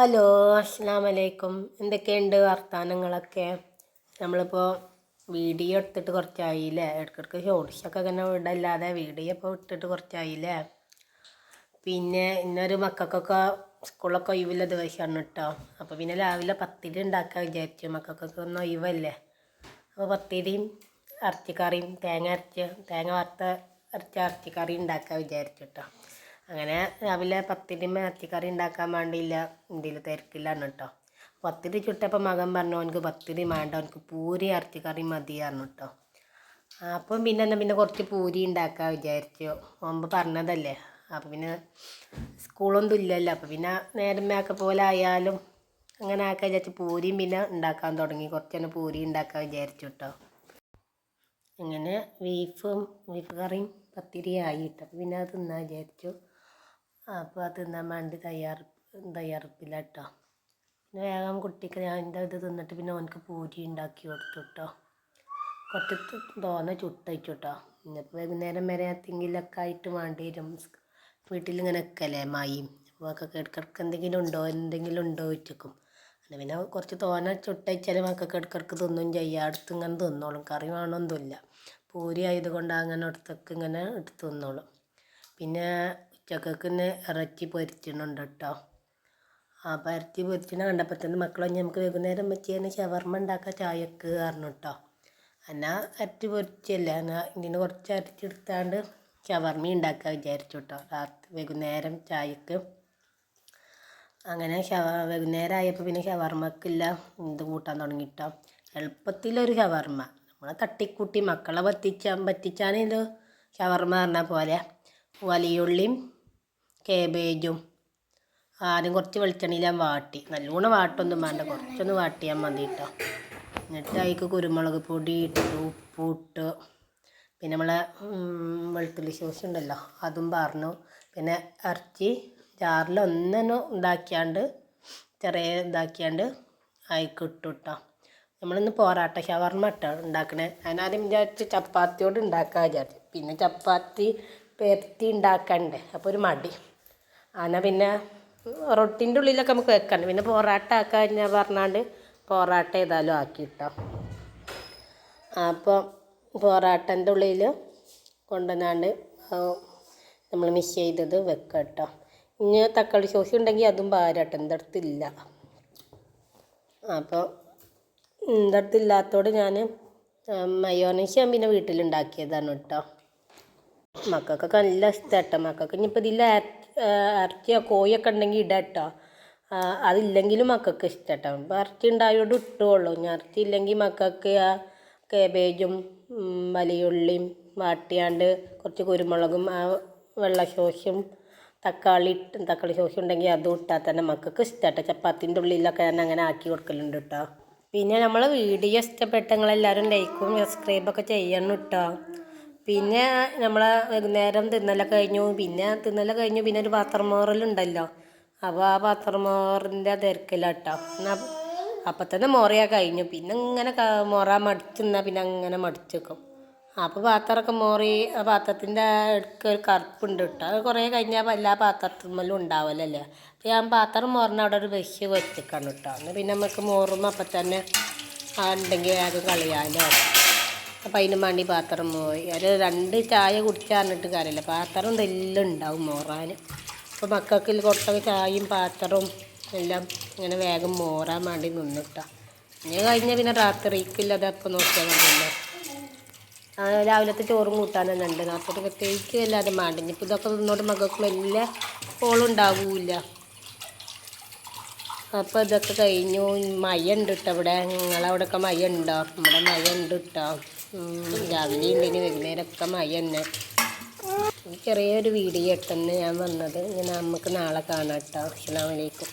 Hello അസ്സാം വലൈക്കും എന്തൊക്കെയുണ്ട് വർത്തമാനങ്ങളൊക്കെ നമ്മളിപ്പോൾ വീഡിയോ എടുത്തിട്ട് കുറച്ചായില്ലേ? ഇടയ്ക്കിടയ്ക്ക് ഷോർട്സൊക്കെ ഇങ്ങനെ വിടല്ലാതെ വീഡിയോ ഇപ്പോൾ ഇട്ടിട്ട് കുറച്ചായില്ലേ? പിന്നെ ഇന്നൊരു മക്കൾക്കൊക്കെ സ്കൂളൊക്കെ ഒഴിവുള്ള ദിവസമാണ് കേട്ടോ. അപ്പോൾ പിന്നെ രാവിലെ പത്തിരി ഉണ്ടാക്കാൻ വിചാരിച്ചു. മക്കൾക്കൊക്കെ ഒന്ന് ഒഴിവല്ലേ? അപ്പോൾ പത്തിരിയും ഇറച്ചിക്കറിയും തേങ്ങ അരച്ച് തേങ്ങ വറുത്ത അരച്ച ഇറച്ചിക്കറി ഉണ്ടാക്കാൻ വിചാരിച്ചു കേട്ടോ. അങ്ങനെ രാവിലെ പത്തിരി മാത്തിക്കറി ഉണ്ടാക്കാൻ വേണ്ടിയില്ല. ഇതിൽ തിരക്കില്ലാണ് കേട്ടോ. പത്തിരി ചുട്ടപ്പോൾ മകൻ പറഞ്ഞു അവനക്ക് പത്തിരി വേണ്ട അവനക്ക് പൂരി ഇറച്ചിക്കറി മതിയായിരുന്നു കേട്ടോ. അപ്പം പിന്നെ എന്നാൽ പിന്നെ കുറച്ച് പൂരി ഉണ്ടാക്കാൻ വിചാരിച്ചു. മുമ്പ് പറഞ്ഞതല്ലേ. അപ്പം പിന്നെ സ്കൂളൊന്നും ഇല്ലല്ലോ. അപ്പം പിന്നെ നേരമ്മയൊക്കെ പോലെ ആയാലും അങ്ങനെ ആക്കാൻ വിചാരിച്ച് പൂരിയും പിന്നെ ഉണ്ടാക്കാൻ തുടങ്ങി. കുറച്ച് തന്നെ പൂരി ഉണ്ടാക്കാൻ വിചാരിച്ചു കേട്ടോ. അങ്ങനെ ബീഫും ബീഫ് കറിയും പത്തിരി ആയി കേട്ടോ. അപ്പം പിന്നെ അത് തിന്നാൻ വിചാരിച്ചു. അപ്പോൾ അത് തിന്നാൻ വേണ്ടി തയ്യാറ് തയ്യാറെടുപ്പില്ല കേട്ടോ പിന്നെ വേഗം കുട്ടിക്ക് ഞാൻ എന്റെ ഇത് തിന്നിട്ട് പിന്നെ ഓനക്ക് പൂരി ഉണ്ടാക്കി കൊടുത്തു കേട്ടോ കുറച്ച് തോനെ ചുട്ടയച്ചു കേട്ടോ ഇന്നിപ്പോൾ വൈകുന്നേരം വരെ എന്തെങ്കിലുമൊക്കെ ആയിട്ട് വേണ്ടി വരും. വീട്ടിലിങ്ങനെ നിൽക്കല്ലേ മായും? അപ്പോൾ മക്കൾക്ക് ഇടക്കിടക്ക് എന്തെങ്കിലും ഉണ്ടോ? എന്തെങ്കിലും ഉണ്ടോ ചോദിച്ചേക്കും. അങ്ങനെ പിന്നെ കുറച്ച് തോനെ ചുട്ടയച്ചാൽ മക്കൾക്ക് ഇടക്കിടക്ക് തിന്നും ചെയ്യാം. അടുത്ത് ഇങ്ങനെ തിന്നോളും. കറി വേണമെന്നൊന്നുമില്ല പൂരി ആയതുകൊണ്ട് അങ്ങനെ അടുത്തൊക്കെ ഇങ്ങനെ എടുത്ത് തിന്നോളും. പിന്നെ ഉച്ചക്കൊക്കെ ഇറച്ചി പൊരിച്ചിട്ടുണ്ട് കേട്ടോ അപ്പോൾ ഇറച്ചി പൊരിച്ചിട്ട് കണ്ടപ്പോൾ തന്നെ മക്കളെ നമുക്ക് വൈകുന്നേരം വെച്ച് തന്നെ ഷവർമ്മ ഉണ്ടാക്കാൻ ചായക്ക് കാരണം കേട്ടോ എന്നാൽ ഇറച്ചി പൊരിച്ചല്ലേ. എന്നാൽ ഇതിന് കുറച്ച് അരച്ചെടുത്താണ്ട് ഷവർമ്മ ഉണ്ടാക്കാൻ വിചാരിച്ചു കേട്ടോ രാത്രി വൈകുന്നേരം ചായക്ക്. അങ്ങനെ ഷവ വൈകുന്നേരം ആയപ്പോൾ പിന്നെ ഷവർമ്മക്കില്ല ഇത് കൂട്ടാൻ തുടങ്ങി കേട്ടോ എളുപ്പത്തിലൊരു ഷവർമ്മ നമ്മളെ തട്ടിക്കൂട്ടി മക്കളെ പറ്റിച്ചാൻ ഇത് ഷവർമ്മ പറഞ്ഞ പോലെ വലിയുള്ളിയും കേബേജും. ആദ്യം കുറച്ച് വെളിച്ചെണ്ണയിൽ ഞാൻ വാട്ടി. നല്ലോണം വാട്ടൊന്നും വേണ്ട. കുറച്ചൊന്ന് വാട്ടിയാൽ മതി കേട്ടോ എന്നിട്ട് അതിക്ക് കുരുമുളക് പൊടി ഇട്ട്. ഉപ്പിട്ട് പിന്നെ നമ്മളെ വെളുത്തുള്ളി സോസ് ഉണ്ടല്ലോ അതും പറഞ്ഞു പിന്നെ ഇറച്ചി ജാറിൽ ഒന്നു ഇതാക്കിയാണ്ട് ചെറിയ ഇതാക്കിയാണ്ട് അതിക്ക് ഇട്ടു കേട്ടോ നമ്മളിന്ന് പോരാട്ട ഷവർമ്മ ഇട്ടോ ഉണ്ടാക്കണേ. ഞാനാദ്യം വിചാരിച്ച് ചപ്പാത്തിയോട് ഉണ്ടാക്കാൻ വിചാരിച്ചു. പിന്നെ ചപ്പാത്തി പെരത്തി ഉണ്ടാക്കണ്ടേ? അപ്പോൾ ഒരു മടി. എന്നാൽ പിന്നെ റൊട്ടിന്റെ ഉള്ളിലൊക്കെ നമുക്ക് വെക്കണം പിന്നെ പൊറാട്ട ആക്കാൻ ഞാൻ പറഞ്ഞാണ്ട് പൊറാട്ട ഏതായാലും ആക്കി കേട്ടോ അപ്പോൾ പൊറാട്ടന്റെ ഉള്ളിൽ കൊണ്ടുവന്നാണ്ട് നമ്മൾ മിക്സ് ചെയ്തത് വെക്കുക കേട്ടോ ഇനി തക്കാളി സോസ് ഉണ്ടെങ്കിൽ അതും പാരട്ടോ. എന്റെ അടുത്തില്ല. അപ്പോൾ എന്റെ അടുത്തില്ലാത്തതോട് ഞാൻ മയോനൈസ് ഞാൻ പിന്നെ വീട്ടിലുണ്ടാക്കിയതാണ് കേട്ടോ. മക്കൾക്കൊക്കെ നല്ല ഇഷ്ടം കേട്ടോ. മക്കൾക്ക് ഇനിയിപ്പോൾ ഇതിൽ ഇറച്ചിയോ കോഴിയൊക്കെ ഉണ്ടെങ്കിൽ ഇടാം കേട്ടോ അതില്ലെങ്കിലും മക്കൾക്ക് ഇഷ്ടം കേട്ടോ അപ്പോൾ ഇറച്ചി ഉണ്ടായതുകൊണ്ട് ഇട്ടുള്ളൂ ഇനി ഇറച്ചി ഇല്ലെങ്കിൽ മക്കൾക്ക് ആ കേബേജും വലിയുള്ളിയും വാട്ടിയാണ്ട് കുറച്ച് കുരുമുളകും ആ വെള്ള സോസും തക്കാളി തക്കാളി സോസ് ഉണ്ടെങ്കിൽ അതും ഇട്ടാൽ തന്നെ മക്കൾക്ക് ഇഷ്ടം കേട്ടോ ചപ്പാത്തിന്റെ ഉള്ളിലൊക്കെ ഞാൻ അങ്ങനെ ആക്കി കൊടുക്കലുണ്ട് കേട്ടോ പിന്നെ നമ്മൾ വീഡിയോ ഇഷ്ടപ്പെട്ടെങ്കിൽ എല്ലാവരും ലൈക്കും സബ്സ്ക്രൈബൊക്കെ ചെയ്യണം കേട്ടോ പിന്നെ നമ്മളെ വൈകുന്നേരം തിന്നലൊക്കെ കഴിഞ്ഞു. പിന്നെ തിന്നലൊക്കെ കഴിഞ്ഞു. പിന്നെ ഒരു പാത്രം മോറലുണ്ടല്ലോ അപ്പോൾ ആ പാത്രം മോറിന്റെ തിരക്കിലാട്ടോ. എന്നാൽ അപ്പം തന്നെ മോറിയാ കഴിഞ്ഞു. പിന്നെ ഇങ്ങനെ മോറ മടിച്ചെന്നാൽ പിന്നെ അങ്ങനെ മടിച്ചേക്കും അപ്പോൾ പാത്രമൊക്കെ മോറി ആ പാത്രത്തിന്റെ ഇടയ്ക്ക് ഒരു കറുപ്പുണ്ട് കേട്ടോ. അത് കുറേ കഴിഞ്ഞാൽ എല്ലാ പാത്രത്തിന്മേലും ഉണ്ടാവലല്ലേ. അപ്പോൾ ഞാൻ പാത്രം മോറിന് അവിടെ ഒരു ബ്രഷ് വെച്ചിക്കാണ് കേട്ടോ. എന്നാൽ പിന്നെ നമുക്ക് മോറും അപ്പം തന്നെ ആ ഉണ്ടെങ്കിൽ അത് കളയാലോ. അപ്പം അതിന് വേണ്ടി പാത്രം പോയി. അത് രണ്ട് ചായ കുടിച്ചാറിഞ്ഞിട്ട് കാര്യമില്ല. പാത്രം ഇതെല്ലാം ഉണ്ടാവും മോറാൻ. അപ്പോൾ മക്കൾക്ക് കൊട്ട ചായയും പാത്രവും എല്ലാം ഇങ്ങനെ വേഗം മോറാൻ വേണ്ടി നിന്നിട്ടാ. ഇനി കഴിഞ്ഞാൽ പിന്നെ രാത്രിക്കില്ലത് അപ്പോൾ നോക്കിയാൽ മതിയല്ലോ. രാവിലത്തെ ചോറും കൂട്ടാനൊന്നും ഉണ്ട്. രാത്രി പ്രത്യേകിച്ച് അല്ലാതെ വേണ്ട ഇനിയിപ്പോൾ ഇതൊക്കെ നിന്നോട്ട് മകൾക്ക് വലിയ കോളുണ്ടാവില്ല അപ്പോൾ ഇതൊക്കെ കഴിഞ്ഞു. മയ ഉണ്ട് കേട്ടോ ഇവിടെ. നിങ്ങളവിടെയൊക്കെ മയ ഉണ്ടോ നമ്മുടെ മയ ഉണ്ട് രാവിലെ ഉണ്ടെങ്കിൽ വൈകുന്നേരമൊക്കെ മഴ തന്നെ. ചെറിയൊരു വീഡിയോ ഇട്ടെന്ന് ഞാൻ വന്നത്. ഇങ്ങനെ നമുക്ക് നാളെ കാണാം കേട്ടോ അസ്സാം വലൈക്കും